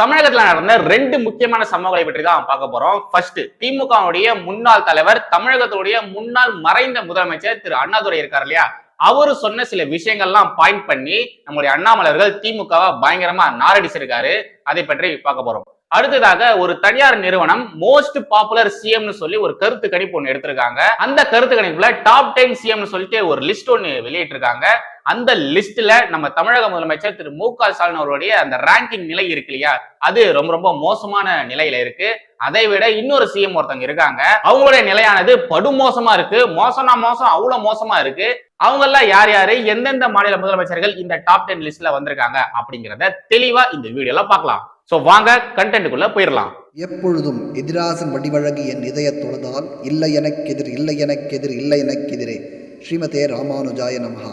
தமிழகத்துல நடந்த ரெண்டு முக்கியமான சம்பவங்களை பற்றி தான் பார்க்க போறோம். ஃபர்ஸ்ட் திமுகவுடைய முன்னாள் தலைவர் தமிழகத்துடைய முன்னாள் மறைந்த முதலமைச்சர் திரு அண்ணாதுரை இருக்கார் இல்லையா? அவரு சொன்ன சில விஷயங்கள்லாம் பாயிண்ட் பண்ணி நம்முடைய அண்ணாமலர்கள் திமுகவை பயங்கரமா நாரடிச்சிருக்காரு. அதை பற்றி பார்க்க போறோம். அடுத்ததாக ஒரு தனியார் நிறுவனம் மோஸ்ட் பாப்புலர் சிஎம்னு சொல்லி ஒரு கருத்து கணிப்பு ஒன்று எடுத்திருக்காங்க. அந்த கருத்து கணிப்புல டாப் டென் சிஎம்னு சொல்லிட்டு ஒரு லிஸ்ட் ஒன்று வெளியிட்டிருக்காங்க. அந்த லிஸ்ட்ல நம்ம தமிழக முதலமைச்சர் திரு மு க ஸ்டாலின் அவருடைய அந்த ரேங்கிங் நிலை இருக்கு இல்லையா? அது ரொம்ப ரொம்ப மோசமான நிலையில இருக்கு. அதை விட இன்னொரு சிஎம் ஒருத்தவங்க இருக்காங்க. அவங்களுடைய நிலையானது படுமோசமா இருக்கு. மோசம்னா மோசம் அவ்வளவு மோசமா இருக்கு. அவங்க எல்லாம் யார் யாரு? எந்தெந்த மாநில முதலமைச்சர்கள் இந்த டாப் டென் லிஸ்ட்ல வந்திருக்காங்க அப்படிங்கிறத தெளிவா இந்த வீடியோல பார்க்கலாம். சோ வாங்க கண்டென்ட்டுக்குள்ள போயிடலாம். எப்பொழுதும் எதிராசன் வடிவழகு என் இதய தொழுதால் இல்லை எனக்கெதிர் இல்லை எனக்கெதிர் இல்லை எனக்கெதிரே ஸ்ரீமதே ராமானுஜாய நமகா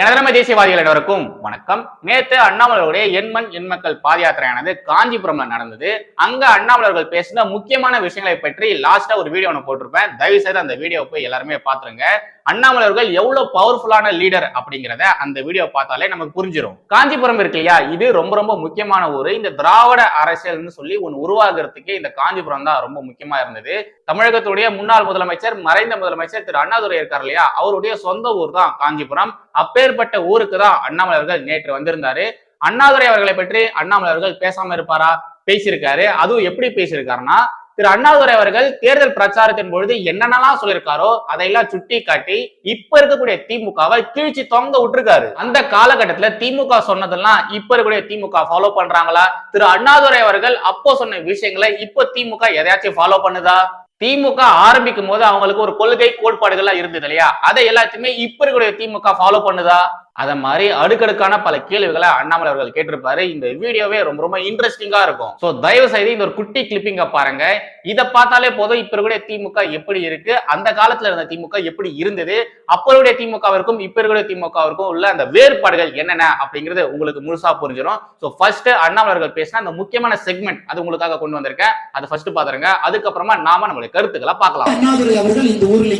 எனதரமை தேசியவாதிகள் அனைவருக்கும் வணக்கம். நேற்று அண்ணாமலருடைய எண்மண் எண்மக்கள் பாத யாத்திரையானது காஞ்சிபுரம்ல நடந்தது. அங்க அண்ணாமலர்கள் பேசின முக்கியமான விஷயங்களை பற்றி லாஸ்டா ஒரு வீடியோ ஒன்று போட்டிருப்பேன். தயவு செய்து அந்த வீடியோ போய் எல்லாருமே பாத்துருங்க. அண்ணாமலர்கள் எவ்வளவு பவர்ஃபுல்லான லீடர் அப்படிங்கிறத அந்த வீடியோ பார்த்தாலே நமக்கு புரிஞ்சிடும் காஞ்சிபுரம் இருக்கு இல்லையா? இது ரொம்ப ரொம்ப முக்கியமான ஊர். இந்த திராவிட அரசியல்னு சொல்லி ஒன்று உருவாகிறதுக்கு இந்த காஞ்சிபுரம் தான் ரொம்ப முக்கியமா இருந்தது. தமிழகத்துடைய முன்னாள் முதலமைச்சர் மறைந்த முதலமைச்சர் திரு அண்ணாதுரை இருக்கார் இல்லையா? அவருடைய சொந்த ஊர் தான் காஞ்சிபுரம். அப்பேற்பட்ட ஊருக்கு தான் அண்ணாமலர்கள் நேற்று வந்திருந்தாரு. அண்ணாதுரை அவர்களை பற்றி அண்ணாமலர்கள் பேசாம இருப்பாரா? பேசியிருக்காரு. அதுவும் எப்படி பேசியிருக்காருன்னா திரு அண்ணாதுரை அவர்கள் தேர்தல் பிரச்சாரத்தின் பொழுது என்னென்னலாம் சொல்லியிருக்காரோ அதையெல்லாம் சுட்டி காட்டி இப்ப இருக்கக்கூடிய திமுகவை கீழ்ச்சி தொங்க விட்டுருக்காரு. அந்த காலகட்டத்துல திமுக சொன்னதெல்லாம் இப்ப இருக்கக்கூடிய திமுக ஃபாலோ பண்றாங்களா? திரு அண்ணாதுரை அவர்கள் அப்போ சொன்ன விஷயங்களை இப்போ திமுக எதையாச்சும் ஃபாலோ பண்ணுதா? திமுக ஆரம்பிக்கும் போது அவங்களுக்கு ஒரு கொள்கை கோட்பாடுகள்லாம் இருந்தது இல்லையா? அதை எல்லாத்தையுமே இப்ப இருக்கக்கூடிய திமுக ஃபாலோ பண்ணுதா? அத மாதிரி அடுக்கடுக்கான பல கேள்விகளை அண்ணாமலை அவர்கள் கேட்டிருப்பாரு. இந்த வீடியோவே ரொம்ப ரொம்ப இன்ட்ரெஸ்டிங்கா இருக்கும். சோ தயவு செய்து இந்த ஒரு குட்டி கிளிப்பிங்க பாருங்க. இதை பார்த்தாலே போதும். இப்ப இருக்கக்கூடிய திமுக எப்படி இருக்கு? அந்த காலத்துல இருந்த திமுக எப்படி இருந்தது? அப்போடைய திமுகவிற்கும் இப்ப இருக்கக்கூடிய திமுகவிற்கும் உள்ள அந்த வேறுபாடுகள் என்னென்ன அப்படிங்கிறது உங்களுக்கு முழுசா புரிஞ்சிடும் சோ ஃபர்ஸ்ட் அண்ணாமலை அவர்கள் பேசின அந்த முக்கியமான செக்மெண்ட் அது உங்களுக்காக கொண்டு வந்திருக்கேன். அதை ஃபர்ஸ்ட் பாத்துருங்க. அதுக்கப்புறமா நாம நம்மளுடைய கருத்துக்களை பார்க்கலாம். அண்ணாதுரை அவர்கள் இந்த ஊர்ல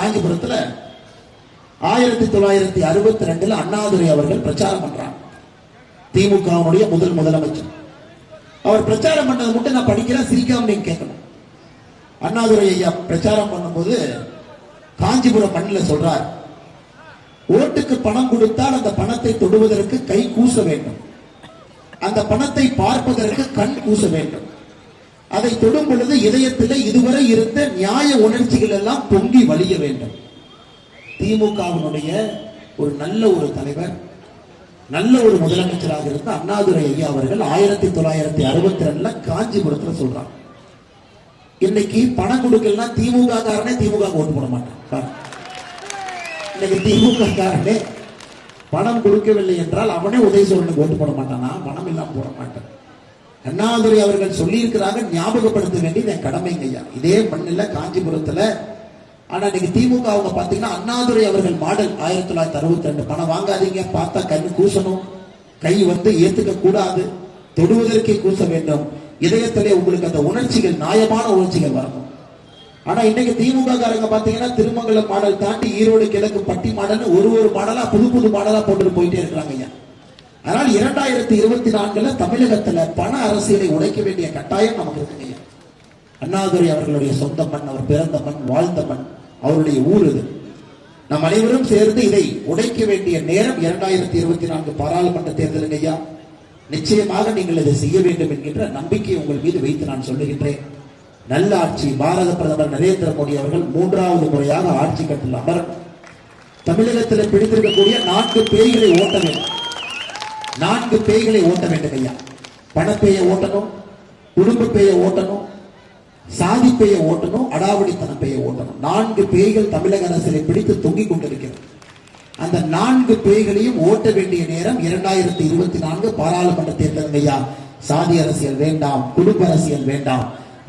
காஞ்சிபுரத்துல ஆயிரத்தி தொள்ளாயிரத்தி அறுபத்தி ரெண்டுல அண்ணாதுரை அவர்கள் பிரச்சாரம் பண்றாங்க. திமுகவுடைய முதல் முதலமைச்சர். அவர் பிரச்சாரம் பண்ணது மட்டும் நான் படிக்கிறேன் சிரிக்காம நீங்க கேட்கணும். அண்ணாதுரை ஐயா பிரச்சாரம் பண்ணும்போது காஞ்சிபுரம் மண்ணில் சொல்றார் ஓட்டுக்கு பணம் கொடுத்தால் அந்த பணத்தை தொடுவதற்கு கை கூச வேண்டும். அந்த பணத்தை பார்ப்பதற்கு கண் கூச வேண்டும். அதை தொடும் பொழுது இதயத்தில் இதுவரை இருந்த நியாய உணர்ச்சிகள் எல்லாம் பொங்கி வழிய வேண்டும். திமுகவினுடைய ஒரு நல்ல ஒரு தலைவர் நல்ல ஒரு முதலமைச்சராக இருந்த அண்ணாதுரை ஐயா அவர்கள் ஆயிரத்தி தொள்ளாயிரத்தி அறுபத்தி ரெண்டுல காஞ்சிபுரத்துல சொல்றாங்க. இன்னைக்கு பணம் கொடுக்கலன்னா திமுக காரனே திமுக ஓட்டு போட மாட்டான். இன்னைக்கு திமுக காரனே பணம் கொடுக்கவில்லை என்றால் அவனே உதயசூரனுக்கு ஓட்டு போட மாட்டானா? பணம் இல்லாம போட மாட்டான். அண்ணாதுரை அவர்கள் சொல்லியிருக்கிறாங்க ஞாபகப்படுத்த வேண்டியது என் கடமைங்க ஐயா. இதே மண்ணில் காஞ்சிபுரத்துல ஆனா இன்னைக்கு திமுக அவங்க பாத்தீங்கன்னா அண்ணாதுரை அவர்கள் மாடல் ஆயிரத்தி தொள்ளாயிரத்தி அறுபத்தி ரெண்டு. பணம் வாங்காதீங்க பார்த்தா கண்ணு கூசணும். கை வந்து ஏத்துக்க கூடாது. தொடுவதற்கே கூச வேண்டும். இதயத்திலே உங்களுக்கு அந்த உணர்ச்சிகள் நியாயமான உணர்ச்சிகள் வரணும். ஆனா இன்னைக்கு திமுக காரங்க பாத்தீங்கன்னா திருமங்கலம் மாடல் தாண்டி ஈரோடு கிழக்கு பட்டி மாடல் ஒரு ஒரு மாடலா புது புது மாடலா போட்டுட்டு போயிட்டே இருக்கிறாங்க ஐயா. அதனால் இரண்டாயிரத்தி இருபத்தி நான்குல தமிழகத்துல பண அரசியலை உடைக்க வேண்டிய கட்டாயம் நமக்கு இருக்குங்க அண்ணாதுரை அவர்களுடைய சொந்த மண் அவர் பிறந்த மண் வாழ்ந்த மண். அவருடைய ஊர் இது நம் அனைவரும் சேர்ந்து இதை உடைக்க வேண்டிய நேரம் இரண்டாயிரத்தி இருபத்தி நான்கு பாராளுமன்ற தேர்தலுங்க ஐயா. நிச்சயமாக நீங்கள் இதை செய்ய வேண்டும் என்கின்ற நம்பிக்கை உங்கள் மீது வைத்து நான் சொல்லுகின்றேன். நல்ல ஆட்சி பாரத பிரதமர் நரேந்திர மோடி அவர்கள் மூன்றாவது முறையாக ஆட்சி கட்டில் அமர் தமிழகத்தில் பிடித்திருக்கக்கூடிய நான்கு பேய்களை ஓட்ட வேண்டும். நான்கு பேய்களை ஓட்ட வேண்டும் ஐயா. பணப்பேயை ஓட்டணும் குடும்ப பேயை ஓட்டணும் சாதி பேயை ஓட்டணும் அடாவடித்தன பேயை ஓட்டணும். நான்கு பேய்கள் தமிழக அரசியலை பிடித்து தொங்கிக் கொண்டிருக்கிறது. அந்த நான்கு பேய்களையும் ஓட்ட வேண்டிய நேரம் இரண்டாயிரத்தி இருபத்தி நான்கு பாராளுமன்ற தேர்தல் ஐயா சாதி அரசியல் வேண்டாம் குடும்ப அரசியல் வேண்டாம்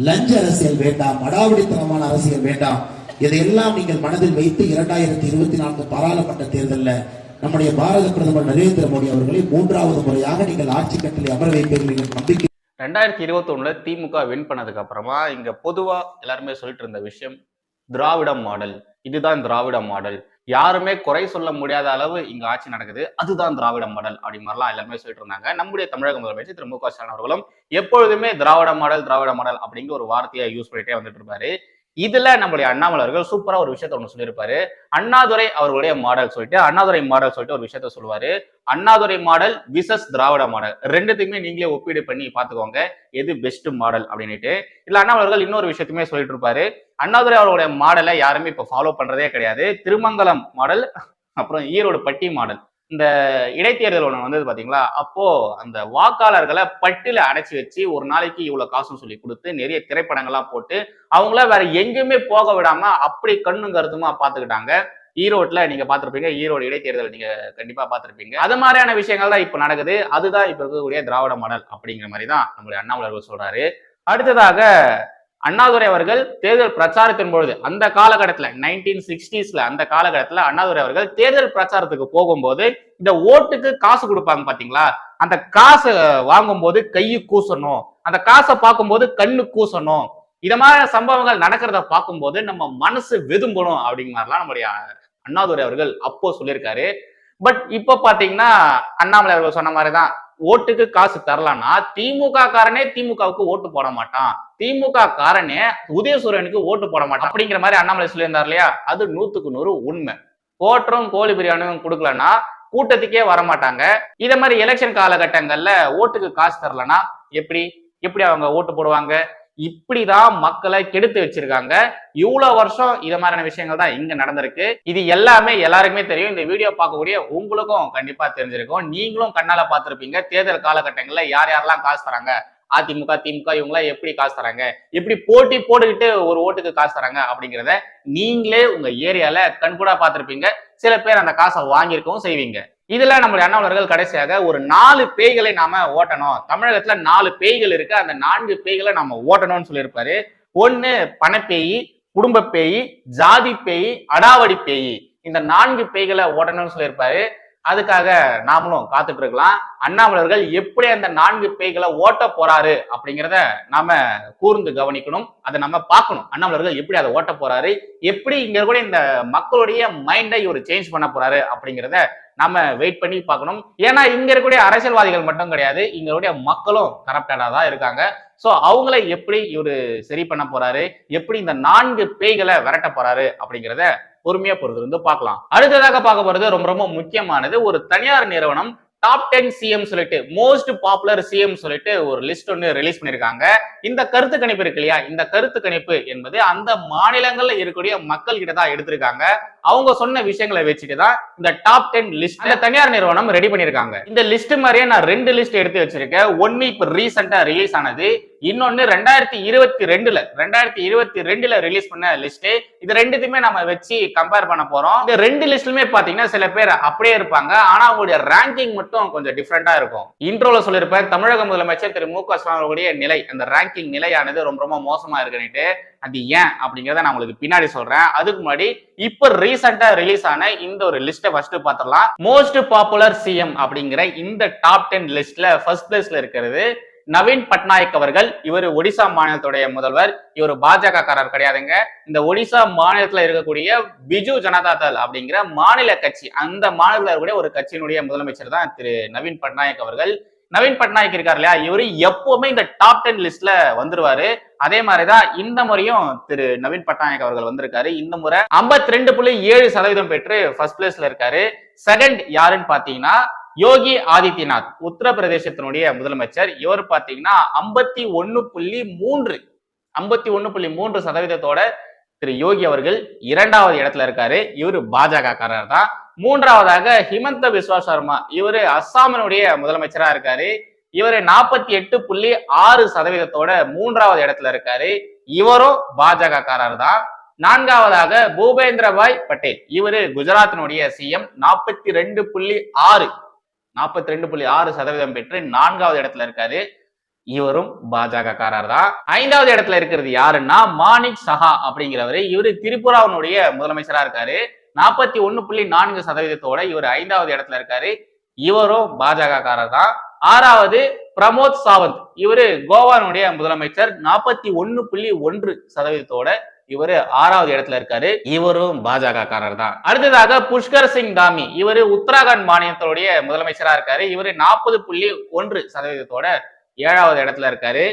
லஞ்ச அரசியல் வேண்டாம் அடாவடித்தனமான அரசியல் வேண்டாம். இதையெல்லாம் நீங்கள் மனதில் வைத்து இரண்டாயிரத்தி இருபத்தி நான்கு பாராளுமன்ற தேர்தலில் நம்முடைய பாரத பிரதமர் நரேந்திர மோடி அவர்களை மூன்றாவது முறையாக நீங்கள் ஆட்சி கட்டிலை அமர வைப்பீர்கள் நம்பிக்கை ரெண்டாயிரத்தி இருபத்தி திமுக வின் பண்ணதுக்கு அப்புறமா இங்க பொதுவா எல்லாருமே சொல்லிட்டு இருந்த விஷயம் திராவிட மாடல். இதுதான் திராவிட மாடல். யாருமே குறை சொல்ல முடியாத அளவு இங்க ஆட்சி நடக்குது. அதுதான் திராவிட மாடல் அப்படி மாதிரிலாம் எல்லாருமே சொல்லிட்டு இருந்தாங்க. நம்முடைய தமிழக முதலமைச்சர் திரு மு க ஸ்டாலின் அவர்களும் எப்பொழுதுமே திராவிட மாடல் திராவிட மாடல் அப்படிங்கிற ஒரு வார்த்தையை யூஸ் பண்ணிட்டே வந்துட்டு இருப்பாரு. இதுல நம்மளுடைய அண்ணாமலர்கள் சூப்பரா ஒரு விஷயத்த ஒன்று சொல்லியிருப்பாரு. அண்ணாதுரை அவர்களுடைய மாடல் சொல்லிட்டு அண்ணாதுரை மாடல் சொல்லிட்டு ஒரு விஷயத்த சொல்லுவாரு. Annadurai model versus Dravida model. ரெண்டுத்தையுமே நீங்களே ஒப்பீடு பண்ணி பார்த்துக்கோங்க எது பெஸ்ட் மாடல் அப்படின்னுட்டு. இல்லை அண்ணாமலை அவர்கள் இன்னொரு விஷயத்தையுமே சொல்லிட்டு இருப்பாரு அண்ணாதுரை அவர்களுடைய மாடலை யாருமே இப்போ ஃபாலோ பண்றதே கிடையாது. திருமங்கலம் மாடல் அப்புறம் ஈரோடு பட்டி மாடல் இந்த இடைத்தேர்தல் ஒன்று வந்தது பார்த்தீங்களா அப்போ அந்த வாக்காளர்களை பட்டில அடைச்சி வச்சு ஒரு நாளைக்கு இவ்வளோ காசும் சொல்லி கொடுத்து நிறைய திரைப்படங்கள்லாம் போட்டு அவங்கள வேற எங்கேயுமே போக விடாம அப்படி கண்ணும் கருத்துமா பார்த்துக்கிட்டாங்க ஈரோட்ல நீங்க பாத்திருப்பீங்க ஈரோடு இடைத்தேர்தல் நீங்க கண்டிப்பா பாத்திருப்பீங்க அது மாதிரியான விஷயங்கள் தான் இப்ப நடக்குது. அதுதான் இப்ப இருக்கக்கூடிய திராவிட மாடல் அப்படிங்கிற மாதிரி தான் நம்மளுடைய அண்ணாமலர்கள் சொல்றாரு. அடுத்ததாக அண்ணாதுரை அவர்கள் தேர்தல் பிரச்சாரத்தின் பொழுது அந்த காலகட்டத்தில் நைன்டீன் சிக்ஸ்டீஸ்ல அந்த காலகட்டத்தில் அண்ணாதுரை அவர்கள் தேர்தல் பிரச்சாரத்துக்கு போகும்போது இந்த ஓட்டுக்கு காசு கொடுப்பாங்க பாத்தீங்களா? அந்த காசை வாங்கும்போது கையை கூசணும். அந்த காசை பார்க்கும்போது கண்ணு கூசணும். இத மாதிரி சம்பவங்கள் நடக்கிறத பார்க்கும்போது நம்ம மனசு வெதும்பணும் அப்படிங்கிறலாம் மாதிரிலாம் நம்முடைய அண்ணாதுரை அவர்கள் அப்போ சொல்லியிருக்காரு. பட் இப்ப பாத்தீங்கன்னா அண்ணாமலை அவர்கள் சொன்ன மாதிரிதான் ஓட்டுக்கு காசு தரலான்னா திமுக காரனே திமுகவுக்கு ஓட்டு போட மாட்டான். திமுக காரனே உதயசூரியனுக்கு ஓட்டு போட மாட்டான். அப்படிங்கிற மாதிரி அண்ணாமலை சொல்லியிருந்தார் இல்லையா? அது நூத்துக்கு நூறு உண்மை. கோட்டரும் கோழி பிரியாணியும் கொடுக்கலன்னா கூட்டத்துக்கே வர மாட்டாங்க. இத மாதிரி எலெக்ஷன் காலகட்டங்கள்ல ஓட்டுக்கு காசு தரலனா எப்படி? எப்படி அவங்க ஓட்டு போடுவாங்க? இப்படிதான் மக்களை கெடுத்து வச்சிருக்காங்க. இவ்வளவு வருஷம் இத மாதிரியான விஷயங்கள் தான் இங்க நடந்திருக்கு. இது எல்லாமே எல்லாருக்குமே தெரியும். இந்த வீடியோ பார்க்கக்கூடிய உங்களுக்கும் கண்டிப்பா தெரிஞ்சிருக்கும். நீங்களும் கண்ணால பார்த்துருப்பீங்க. தேர்தல் காலகட்டங்கள்ல யார் யாரெல்லாம் காசு தராங்க? அதிமுக திமுக இவங்களாம் எப்படி காசு தராங்க? எப்படி போட்டி போட்டுக்கிட்டு ஒரு ஓட்டுக்கு காசு தராங்க அப்படிங்கிறத நீங்களே உங்க ஏரியால கண்கூடா பார்த்துருப்பீங்க. சில பேர் அந்த காசை வாங்கியிருக்கவும் செய்வீங்க. இதுல நம்மளுடைய அண்ணாவலர்கள் கடைசியாக ஒரு நாலு பேய்களை நாம ஓட்டணும். தமிழகத்துல நாலு பேய்கள் இருக்கு. அந்த நான்கு பேய்களை நாம ஓட்டணும்னு சொல்லியிருப்பாரு. ஒன்னு பணப்பேயி குடும்ப பேய் ஜாதி பேய் அடாவடி பேய். இந்த நான்கு பேய்களை ஓட்டணும்னு சொல்லியிருப்பாரு. அதுக்காக நாமளும் காத்துட்டு இருக்கலாம். அண்ணாமலர்கள் எப்படி அந்த நான்கு பேய்களை ஓட்ட போறாரு அப்படிங்கிறத நாம கூர்ந்து கவனிக்கணும். அதை நம்ம பார்க்கணும். அண்ணாமலர்கள் எப்படி அதை ஓட்ட போறாரு? எப்படி இங்க கூட இந்த மக்களுடைய மைண்டை இவர் சேஞ்ச் பண்ண போறாரு அப்படிங்கிறத நாம வெயிட் பண்ணி பார்க்கணும். ஏன்னா இங்க இருக்கக்கூடிய அரசியல்வாதிகள் மட்டும் கிடையாது. இங்க இருக்கக்கூடிய மக்களும் கரப்டடா தான் இருக்காங்க. சோ அவங்கள எப்படி இவரு சரி பண்ண போறாரு? எப்படி இந்த நான்கு பேய்களை விரட்ட போறாரு அப்படிங்கிறத பொறுமையா பொறுத்து வந்து பார்க்கலாம். அடுத்ததாக பார்க்க போறது ரொம்ப ரொம்ப முக்கியமானது. ஒரு தனியார் நிறுவனம் டாப் டென் சிஎம் சொல்லிட்டு மோஸ்ட் பாப்புலர் சிஎம் சொல்லிட்டு ஒரு லிஸ்ட் ஒன்று ரிலீஸ் பண்ணியிருக்காங்க இந்த கருத்து கணிப்பு இருக்கு இல்லையா? இந்த கருத்து கணிப்பு என்பது அந்த மாநிலங்கள்ல இருக்கக்கூடிய மக்கள் கிட்ட தான் எடுத்திருக்காங்க. அவங்க சொன்ன விஷயங்களை வச்சுட்டு தான் இந்த டாப் டென் லிஸ்ட் இந்த தனியார் நிறுவனம் ரெடி பண்ணியிருக்காங்க இந்த லிஸ்ட் மாதிரியே நான் ரெண்டு லிஸ்ட் எடுத்து வச்சிருக்கேன். ஒன்னு இப்ப ரீசெண்டா ரிலீஸ் ஆனது இன்னொன்னு ரெண்டாயிரத்தி இருபத்தி ரெண்டுல ரெண்டாயிரத்தி இருபத்தி ரெண்டுல ரிலீஸ் பண்ண லிஸ்ட் இது ரெண்டுத்தையுமே நம்ம வச்சு கம்பேர் பண்ண போறோம். இந்த ரெண்டு லிஸ்ட்லுமே பாத்தீங்கன்னா சில பேர் அப்படியே இருப்பாங்க. ஆனா அவங்களுடைய ரேங்கிங் மட்டும் மட்டும் கொஞ்சம் டிஃப்ரெண்டா இருக்கும். இன்ட்ரோல சொல்லியிருப்பேன் தமிழக முதலமைச்சர் திரு மு க ஸ்டாலின் அவர்களுடைய நிலை அந்த ரேங்கிங் நிலையானது ரொம்ப ரொம்ப மோசமா இருக்குன்னுட்டு அது ஏன் அப்படிங்கிறத நான் உங்களுக்கு பின்னாடி சொல்றேன். அதுக்கு முன்னாடி இப்ப ரீசெண்டா ரிலீஸ் ஆன இந்த ஒரு லிஸ்ட்டை ஃபர்ஸ்ட் பார்த்துடலாம். மோஸ்ட் பாப்புலர் சிஎம் அப்படிங்கிற இந்த டாப் டென் லிஸ்ட்ல ஃபர்ஸ்ட் பிளேஸ்ல இருக்கிறது நவீன் பட்நாயக் அவர்கள் இவர் ஒடிசா மாநிலத்துடைய முதல்வர் இவர் பாஜக காரர் கிடையாதுங்க. இந்த ஒடிசா மாநிலத்துல இருக்கக்கூடிய பிஜு ஜனதா தள் அப்படிங்கிற மாநில கட்சி அந்த மாநிலத்தில் இருக்கக்கூடிய ஒரு கட்சியினுடைய முதலமைச்சர் தான் திரு நவீன் பட்நாயக் அவர்கள். நவீன் பட்நாயக் இருக்கார் இல்லையா? இவரு எப்பவுமே இந்த டாப் டென் லிஸ்ட்ல வந்துருவாரு. அதே மாதிரிதான் இந்த முறையும் திரு நவீன் பட்நாயக் அவர்கள் வந்திருக்காரு. இந்த முறை 52.7% ரெண்டு புள்ளி ஏழு சதவீதம் பெற்று ஃபர்ஸ்ட் பிளேஸ்ல இருக்காரு. செகண்ட் யாருன்னு பாத்தீங்கன்னா யோகி ஆதித்யநாத் உத்தரப்பிரதேசத்தினுடைய முதலமைச்சர். இவர் பார்த்தீங்கன்னா ஐம்பத்தி ஒன்னு புள்ளி மூன்று ஐம்பத்தி ஒன்னு புள்ளி மூன்று சதவீதத்தோட திரு யோகி அவர்கள் இரண்டாவது இடத்துல இருக்காரு. இவரு பாஜக காரர் தான் மூன்றாவதாக ஹிமந்த பிஸ்வா சர்மா இவர் அஸ்ஸாமினுடைய முதலமைச்சரா இருக்காரு. இவரு நாற்பத்தி எட்டு புள்ளி ஆறு சதவீதத்தோட மூன்றாவது இடத்துல இருக்காரு. இவரும் பாஜகக்காரர் தான் நான்காவதாக பூபேந்திரபாய் பட்டேல் இவரு குஜராத்தினுடைய சிஎம் நாற்பத்தி ரெண்டு புள்ளி ஆறு. நாற்பத்தி ரெண்டு புள்ளி ஆறு சதவீதம் பெற்று நான்காவது இடத்துல இருக்காரு. இவரும் பாஜக காரர் தான் ஐந்தாவது இடத்துல இருக்கிறது யாருன்னா மாணிக் சஹா அப்படிங்கிறவரு. இவரு திரிபுராவினுடைய முதலமைச்சரா இருக்காரு. நாற்பத்தி ஒன்னு புள்ளி நான்கு சதவீதத்தோட இவர் ஐந்தாவது இடத்துல இருக்காரு. இவரும் பாஜக காரர் தான் ஆறாவது பிரமோத் சாவந்த். இவரு கோவானுடைய முதலமைச்சர். நாற்பத்தி ஒன்னு புள்ளி ஒன்று சதவீதத்தோட இவரு ஆறாவது இடத்துல இருக்காரு. இவரும் பாஜக காரர் தான். அடுத்ததாக புஷ்கர் சிங் தாமி. இவரு உத்தராகண்ட் மாநிலத்தோடைய முதலமைச்சரா இருக்காரு. இவரு நாற்பது புள்ளி ஒன்று சதவீதத்தோட ஏழாவது இடத்துல இருக்காரு.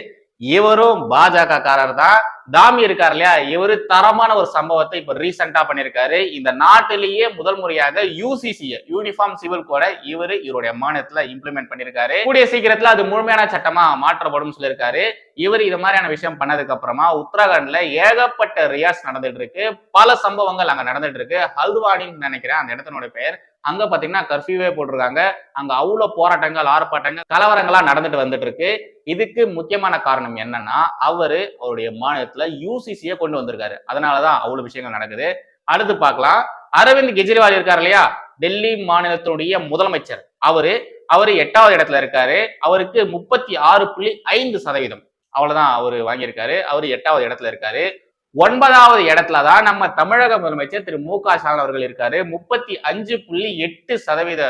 இவரும் பாஜக காரர் தான் தாமி இருக்கார் இல்லையா? இவரு தரமான ஒரு சம்பவத்தை இப்ப ரீசெண்டா பண்ணிருக்காரு. இந்த நாட்டிலேயே முதல் முறையாக யூசிசிய யூனிஃபார்ம் சிவில் கோட இவரு இவருடைய மாநிலத்துல இம்ப்ளிமெண்ட் பண்ணிருக்காரு. கூடிய சீக்கிரத்துல அது முழுமையான சட்டமா மாற்றப்படும் சொல்லியிருக்காரு. இவர் இது மாதிரியான விஷயம் பண்ணதுக்கு அப்புறமா உத்தரகாண்ட்ல ஏகப்பட்ட ரியாஸ் நடந்துட்டு இருக்கு. பல சம்பவங்கள் அங்க நடந்துட்டு இருக்கு. ஹல்துவானின்னு நினைக்கிறேன் அந்த இடத்தினுடைய பெயர். அங்க பாத்தீங்கன்னா கர்ஃபியூவே போட்டிருக்காங்க. அங்க அவ்வளவு போராட்டங்கள் ஆர்ப்பாட்டங்கள் கலவரங்களா நடந்துட்டு வந்துட்டு இருக்கு இதுக்கு முக்கியமான காரணம் என்னன்னா அவரு அவருடைய மாநிலத்துல யூசிசியை கொண்டு வந்திருக்காரு. அதனாலதான் அவ்வளவு விஷயங்கள் நடக்குது. அடுத்து பார்க்கலாம். அரவிந்த் கெஜ்ரிவால் இருக்காரு இல்லையா? டெல்லி மாநிலத்தினுடைய முதலமைச்சர். அவரு அவரு எட்டாவது இடத்துல இருக்காரு. அவருக்கு முப்பத்தி ஆறு புள்ளி ஐந்து சதவீதம். அவ்வளவுதான் அவரு வாங்கியிருக்காரு. அவரு எட்டாவது இடத்துல இருக்காரு. ஒன்பதாவது இடத்துல தான் நம்ம தமிழக முதலமைச்சர் திரு மு க ஸ்டாலின் அவர்கள் இருக்காரு. முப்பத்தி அஞ்சு புள்ளி எட்டு சதவீத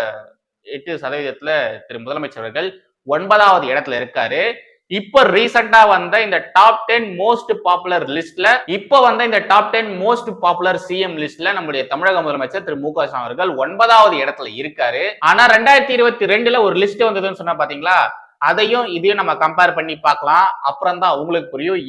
எட்டு சதவீதத்துல திரு முதலமைச்சர் அவர்கள் ஒன்பதாவது இடத்துல இருக்காரு. இப்ப ரீசெண்டா வந்த இந்த டாப் டென் மோஸ்ட் பாப்புலர் லிஸ்ட்ல இப்ப வந்த இந்த top ten most popular CM லிஸ்ட்ல நம்முடைய தமிழக முதலமைச்சர் திரு மு க ஸ்டாலின் அவர்கள் ஒன்பதாவது இடத்துல இருக்காரு. ஆனா ரெண்டாயிரத்தி இருபத்தி ரெண்டுல ஒரு லிஸ்ட் வந்ததுன்னு சொன்னா பாத்தீங்களா? அதையும் இதையும் நம்ம கம்பேர் பண்ணி பார்க்கலாம். அப்புறம் தான் உங்களுக்கு புரியும்.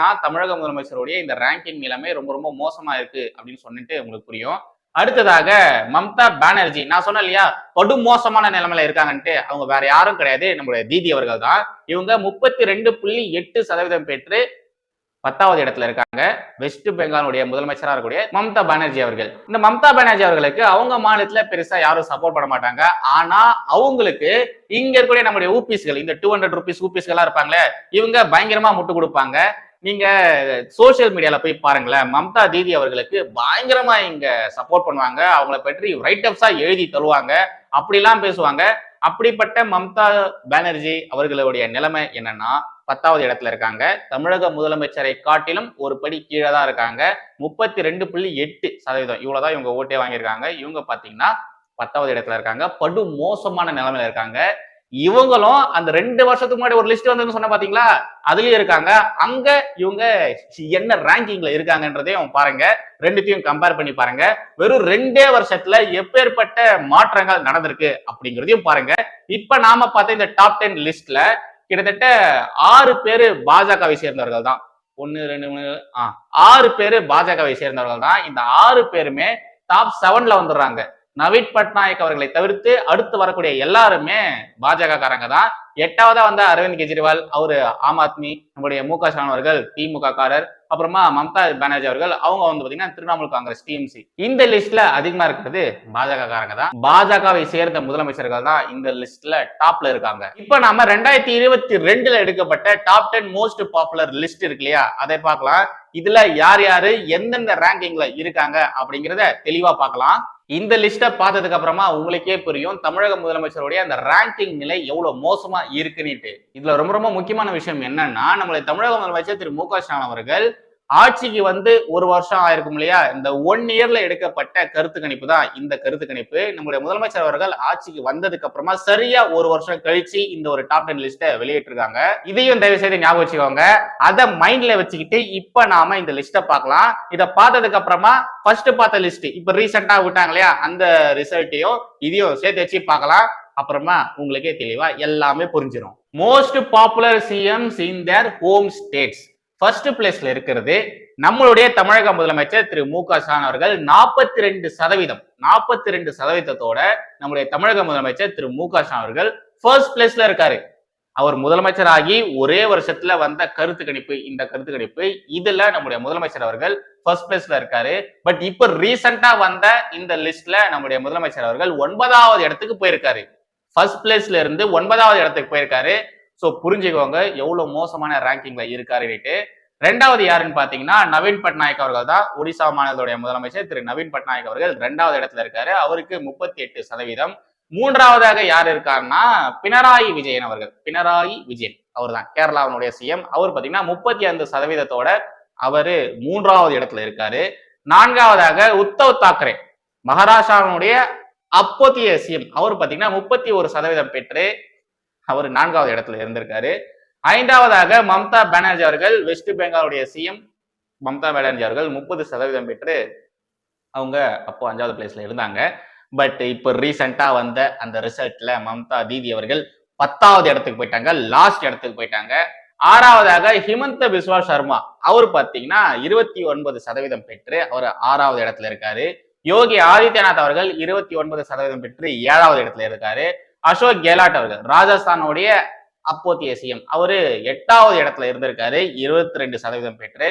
நான் தமிழக முதலமைச்சருடைய இந்த ரேங்கிங் நிலைமை ரொம்ப ரொம்ப மோசமா இருக்கு அப்படின்னு சொல்லிட்டு உங்களுக்கு புரியும். அடுத்ததாக மம்தா பானர்ஜி. நான் சொன்னேன் இல்லையா படு மோசமான நிலைமையில இருக்காங்கன்ட்டு. அவங்க வேற யாரும் கிடையாது. நம்மளுடைய தீதி அவர்கள் தான் இவங்க முப்பத்தி ரெண்டு புள்ளி எட்டு சதவீதம் பெற்று பத்தாவது இடத்துல இருக்காங்க. வெஸ்ட் பெங்காலுடைய முதலமைச்சராக இருக்கக்கூடிய மம்தா பானர்ஜி அவர்கள். இந்த மம்தா பானர்ஜி அவர்களுக்கு அவங்க மாநிலத்துல பெருசா யாரும் சப்போர்ட் பண்ண மாட்டாங்க. ஆனா அவங்களுக்கு இங்க இருக்கக்கூடிய நம்முடைய ஊபிஸ்கள் இந்த டூ ஹண்ட்ரட் ருபீஸ் ஊபிஸ்கள்லாம் இருப்பாங்களே இவங்க பயங்கரமா முட்டு கொடுப்பாங்க. நீங்க சோசியல் மீடியால போய் பாருங்களேன் மம்தா தீதி அவர்களுக்கு பயங்கரமா இங்க சப்போர்ட் பண்ணுவாங்க. அவங்கள பற்றி ரைட் அப்ஸா எழுதி தருவாங்க. அப்படிலாம் பேசுவாங்க. அப்படிப்பட்ட மம்தா பானர்ஜி அவர்களுடைய நிலைமை என்னன்னா பத்தாவது இடத்துல இருக்காங்க. தமிழக முதலமைச்சரை காட்டிலும் ஒரு படி கீழே தான் இருக்காங்க. முப்பத்தி ரெண்டு புள்ளி எட்டு சதவீதம். இவ்வளவுதான் இவங்க ஓட்டே வாங்கியிருக்காங்க. இவங்க பாத்தீங்கன்னா பத்தாவது இடத்துல இருக்காங்க. படு மோசமான நிலைமையில இருக்காங்க. இவங்களும் அந்த ரெண்டு வருஷத்துக்கு முன்னாடி ஒரு லிஸ்ட் வந்ததுன்னு சொன்ன பாத்தீங்களா? அதுலயும் இருக்காங்க. அங்க இவங்க என்ன ரேங்கிங்ல இருக்காங்கன்றதையும் பாருங்க. ரெண்டுத்தையும் கம்பேர் பண்ணி பாருங்க. வெறும் ரெண்டே வருஷத்துல எப்பேற்பட்ட மாற்றங்கள் நடந்திருக்கு அப்படிங்கிறதையும் பாருங்க. இப்ப நாம பார்த்த இந்த டாப் டென் லிஸ்ட்ல கிட்டத்தட்ட ஆறு பேரு பாஜகவை சேர்ந்தவர்கள் தான். ஒன்னு ரெண்டு மூணு ஆ ஆறு பேரு பாஜகவை சேர்ந்தவர்கள் தான். இந்த ஆறு பேருமே டாப் செவன்ல வந்துடுறாங்க. நவீன் பட்நாயக் அவர்களை தவிர்த்து அடுத்து வரக்கூடிய எல்லாருமே பாஜக காரங்க தான் எட்டாவதா வந்த அரவிந்த் கெஜ்ரிவால் அவரு ஆம் ஆத்மி நம்முடைய மு க ஸ்டாலின் அவர்கள் திமுக காரர் அப்புறமா மம்தா பானர்ஜி அவர்கள் அவங்க வந்து பாத்தீங்கன்னா திரிணாமுல் காங்கிரஸ் டிஎம்சி இந்த லிஸ்ட்ல அதிகமா இருக்கிறது பாஜக காரங்க தான் பாஜகவை சேர்ந்த முதலமைச்சர்கள் தான் இந்த லிஸ்ட்ல டாப்ல இருக்காங்க. இப்ப நாம ரெண்டாயிரத்தி இருபத்தி ரெண்டுல எடுக்கப்பட்ட top ten most popular list இருக்கு இல்லையா? அதை பார்க்கலாம். இதுல யார் யாரு எந்தெந்த ரேங்கிங்ல இருக்காங்க அப்படிங்கிறத தெளிவா பார்க்கலாம். இந்த லிஸ்ட்டை பார்த்ததுக்கு அப்புறமா உங்களுக்கே புரியும் தமிழக முதலமைச்சருடைய அந்த ரேங்கிங் நிலை எவ்வளவு மோசமா இருக்குன்னுட்டு. இதுல ரொம்ப ரொம்ப முக்கியமான விஷயம் என்னன்னா நம்மளுடைய தமிழக முதலமைச்சர் திரு மு க ஸ்டாலின் அவர்கள் ஆட்சிக்கு வந்து ஒரு வருஷம் ஆயிருக்கும் இல்லையா? இந்த ஒன் இயர்ல எடுக்கப்பட்ட கருத்து கணிப்பு தான் இந்த கருத்து கணிப்பு. நம்முடைய முதலமைச்சர் அவர்கள் ஆட்சிக்கு வந்ததுக்கு அப்புறமா சரியா ஒரு வருஷம் கழிச்சு இந்த ஒரு டாப் டென் லிஸ்ட்டை வெளியிட்டிருக்காங்க. இதையும் தயவு செய்து ஞாபகம் வச்சுக்கோங்க. அதை மைண்ட்ல வச்சுக்கிட்டு இப்ப நாம இந்த லிஸ்ட்டை பார்க்கலாம். இதை பார்த்ததுக்கு அப்புறமா ஃபர்ஸ்ட் பார்த்த லிஸ்ட் இப்ப ரீசெண்டா விட்டாங்க இல்லையா? அந்த ரிசல்ட்டையும் இதையும் சேர்த்து வச்சு பார்க்கலாம். அப்புறமா உங்களுக்கே தெளிவா எல்லாமே புரிஞ்சிடும் most popular CMs in their home states first பிளேஸ்ல இருக்கிறது நம்மளுடைய தமிழக முதலமைச்சர் திரு மு க ஸ்டாலின் அவர்கள் நாற்பத்தி ரெண்டு சதவீதம் நாற்பத்தி ரெண்டு சதவீதத்தோட நம்முடைய தமிழக முதலமைச்சர் திரு மு க ஸ்டாலின் அவர்கள் ஃபர்ஸ்ட் பிளேஸ்ல இருக்காரு. அவர் முதலமைச்சர் ஆகி ஒரே வருஷத்துல வந்த கருத்து கணிப்பு இந்த கருத்து கணிப்பு இதுல நம்முடைய முதலமைச்சர் அவர்கள் ஃபர்ஸ்ட் பிளேஸ்ல இருக்காரு. பட் இப்ப ரீசெண்டா வந்த இந்த லிஸ்ட்ல நம்முடைய முதலமைச்சர் அவர்கள் ஒன்பதாவது இடத்துக்கு போயிருக்காரு. ஃபர்ஸ்ட் பிளேஸ்ல இருந்து ஒன்பதாவது இடத்துக்கு போயிருக்காரு. ஸோ புரிஞ்சுக்கோங்க எவ்வளவு மோசமான ரேங்கிங்ல இருக்காருன்னுட்டு ரெண்டாவது யாருன்னு பாத்தீங்கன்னா நவீன் பட்நாயக் அவர்கள் தான் ஒடிசா மாநிலத்துடைய முதலமைச்சர் திரு நவீன் பட்நாயக் அவர்கள் ரெண்டாவது இடத்துல இருக்காரு. அவருக்கு முப்பத்தி எட்டு சதவீதம். மூன்றாவதாக யார் இருக்காருன்னா பினராயி விஜயன் அவர்கள். பினராயி விஜயன் அவர் தான் கேரளாவினுடைய சிஎம் அவர் பாத்தீங்கன்னா முப்பத்தி ஐந்து சதவீதத்தோட அவரு மூன்றாவது இடத்துல இருக்காரு. நான்காவதாக உத்தவ் தாக்கரே மகாராஷ்டிராவினுடைய அப்போத்திய சிஎம் அவர் பாத்தீங்கன்னா முப்பத்தி ஒரு சதவீதம் பெற்று அவர் நான்காவது இடத்துல இருந்திருக்காரு. ஐந்தாவதாக மம்தா பானர்ஜி அவர்கள் வெஸ்ட் பெங்காலுடைய சிஎம் மம்தா பானர்ஜி அவர்கள் முப்பது சதவீதம் பெற்று அவங்க அப்போ அஞ்சாவது பிளேஸ்ல இருந்தாங்க. பட் இப்போ ரீசெண்டா வந்த அந்த ரிசல்ட்ல மம்தா தீதி அவர்கள் பத்தாவது இடத்துக்கு போயிட்டாங்க லாஸ்ட் இடத்துக்கு போயிட்டாங்க. ஆறாவதாக ஹிமந்த பிஸ்வா சர்மா அவர் பார்த்தீங்கன்னா இருபத்தி ஒன்பது சதவீதம் பெற்று அவர் ஆறாவது இடத்துல இருக்காரு. யோகி ஆதித்யநாத் அவர்கள் இருபத்தி ஒன்பது சதவீதம் பெற்று ஏழாவது இடத்துல இருக்காரு. அசோக் கெலாட் அவர்கள் ராஜஸ்தானுடைய அப்போத்திய சிஎம். அவரு எட்டாவது இடத்துல இருந்திருக்காரு இருபத்தி ரெண்டு சதவீதம் பெற்று.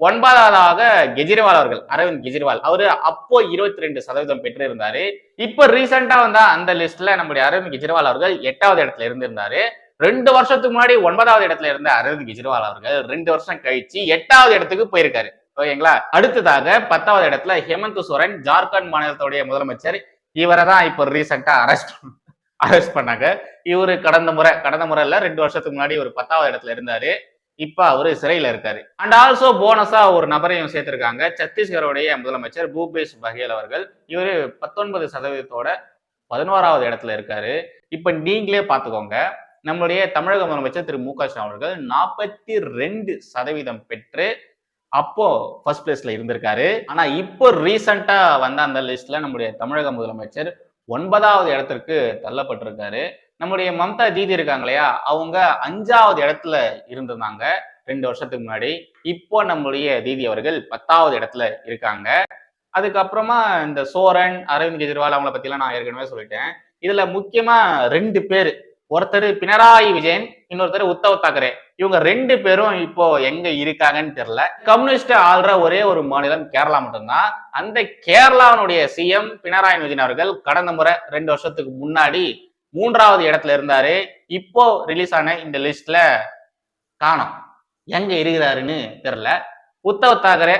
ஒன்பதாவதாக கெஜ்ரிவால் அவர்கள் அரவிந்த் கெஜ்ரிவால். அவரு அப்போ இருபத்தி ரெண்டு சதவீதம் பெற்று இருந்தாரு. இப்ப ரீசெண்டா வந்தா அந்த லிஸ்ட்ல நம்முடைய அரவிந்த் கெஜ்ரிவால் அவர்கள் எட்டாவது இடத்துல இருந்திருந்தாரு. ரெண்டு வருஷத்துக்கு முன்னாடி ஒன்பதாவது இடத்துல இருந்த அரவிந்த் கெஜ்ரிவால் அவர்கள் ரெண்டு வருஷம் கழிச்சு எட்டாவது இடத்துக்கு போயிருக்காரு. ஓகேங்களா? அடுத்ததாக பத்தாவது இடத்துல ஹேமந்த் சோரன் ஜார்க்கண்ட் மாநிலத்துடைய முதலமைச்சர். இவரை தான் இப்போ ரீசெண்டா அரெஸ்ட் அரெஸ்ட் பண்ணாங்க. இவரு கடந்த முறை கடந்த முறை இல்லை ரெண்டு வருஷத்துக்கு முன்னாடி ஒரு பத்தாவது இடத்துல இருந்தாரு. இப்ப அவரு சிறையில இருக்காரு. அண்ட் ஆல்சோ போனஸா ஒரு நபரையும் சேர்த்திருக்காங்க. சத்தீஸ்கருடைய முதலமைச்சர் பூபேஷ் பகேல் அவர்கள். இவர் பத்தொன்பது சதவீதத்தோட பதினோராவது இடத்துல இருக்காரு. இப்ப நீங்களே பாத்துக்கோங்க. நம்மளுடைய தமிழக முதலமைச்சர் திரு மு க ஸ்டாலின் அவர்கள் நாற்பத்தி ரெண்டு சதவீதம் பெற்று அப்போ ஃபர்ஸ்ட் பிளேஸ்ல இருந்திருக்காரு. ஆனா இப்போ ரீசண்டா வந்த அந்த லிஸ்ட்ல நம்முடைய தமிழக முதலமைச்சர் ஒன்பதாவது இடத்திற்கு தள்ளப்பட்டிருக்காரு. நம்முடைய மம்தா தீதி இருக்காங்க இல்லையா? அவங்க அஞ்சாவது இடத்துல இருந்திருந்தாங்க ரெண்டு வருஷத்துக்கு முன்னாடி. இப்போ நம்முடைய தீதி அவர்கள் பத்தாவது இடத்துல இருக்காங்க. அதுக்கப்புறமா இந்த சோரன் அரவிந்த் கெஜ்ரிவால் அவங்கள பத்திலாம் நான் ஏற்கனவே சொல்லிட்டேன். இதுல முக்கியமா ரெண்டு பேர் ஒருத்தர் பினராயி விஜயன் இன்னொருத்தர் உத்தவ் தாக்கரே. இவங்க ரெண்டு பேரும் இப்போ எங்க இருக்காங்கன்னு தெரியல. கம்யூனிஸ்ட் ஆள்ற ஒரே ஒரு மாநிலம் கேரளா மட்டும்தான். அந்த கேரளாவினுடைய சிஎம் பினராயி விஜயன் அவர்கள் கடந்த முறை ரெண்டு வருஷத்துக்கு முன்னாடி மூன்றாவது இடத்துல இருந்தாரு. இப்போ ரிலீஸ் ஆன இந்த லிஸ்ட்ல காணும். எங்க இருக்கிறாருன்னு தெரியல. உத்தவ் தாக்கரே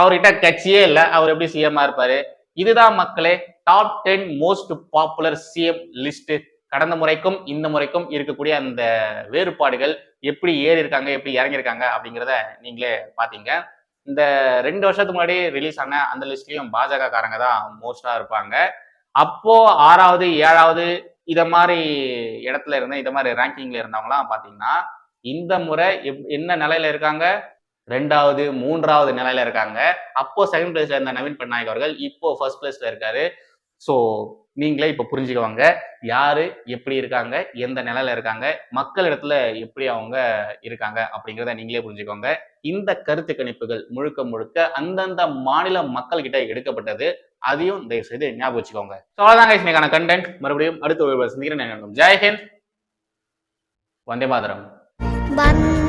அவர்கிட்ட கட்சியே இல்லை. அவர் எப்படி சிஎம்மா இருப்பாரு? இதுதான் மக்களே top ten most popular CM list கடந்த முறைக்கும் இந்த முறைக்கும் இருக்கக்கூடிய அந்த வேறுபாடுகள் எப்படி ஏறி இருக்காங்க எப்படி இறங்கியிருக்காங்க அப்படிங்கிறத நீங்களே பாத்தீங்க இந்த ரெண்டு வருஷத்துக்கு முன்னாடி ரிலீஸ் ஆன அந்த லிஸ்ட்லயும் பாஜக காரங்க தான் மோஸ்டா இருப்பாங்க. அப்போ ஆறாவது ஏழாவது இத மாதிரி இடத்துல இருந்த இத மாதிரி ரேங்கிங்ல இருந்தவங்கலாம் பாத்தீங்கன்னா இந்த முறை எப்- என்ன நிலையில இருக்காங்க? ரெண்டாவது மூன்றாவது நிலையில இருக்காங்க. அப்போ செகண்ட் பிளேஸ்ல இருந்த நவீன் பட்நாயக் அவர்கள் இப்போ ஃபர்ஸ்ட் பிளேஸ்ல இருக்காரு. ஸோ நீங்களே இப்போ புரிஞ்சுக்குவாங்க யாரு எப்படி இருக்காங்க எந்த நிலையில இருக்காங்க மக்கள் இடத்துல எப்படி அவங்க இருக்காங்க அப்படிங்கிறத நீங்களே புரிஞ்சுக்கோங்க. இந்த கருத்து கணிப்புகள் முழுக்க முழுக்க அந்தந்த மாநில மக்கள் கிட்ட எடுக்கப்பட்டது அதையும் தயவு செய்து ஞாபகம் வச்சுக்கோங்க. ஸோ அவ்வளோதான் இன்னைக்கான கண்டென்ட் மறுபடியும் அடுத்த ஒரு சந்திக்கிறேன். ஜெயஹிந்த் வந்தே மாதரம். வந்தே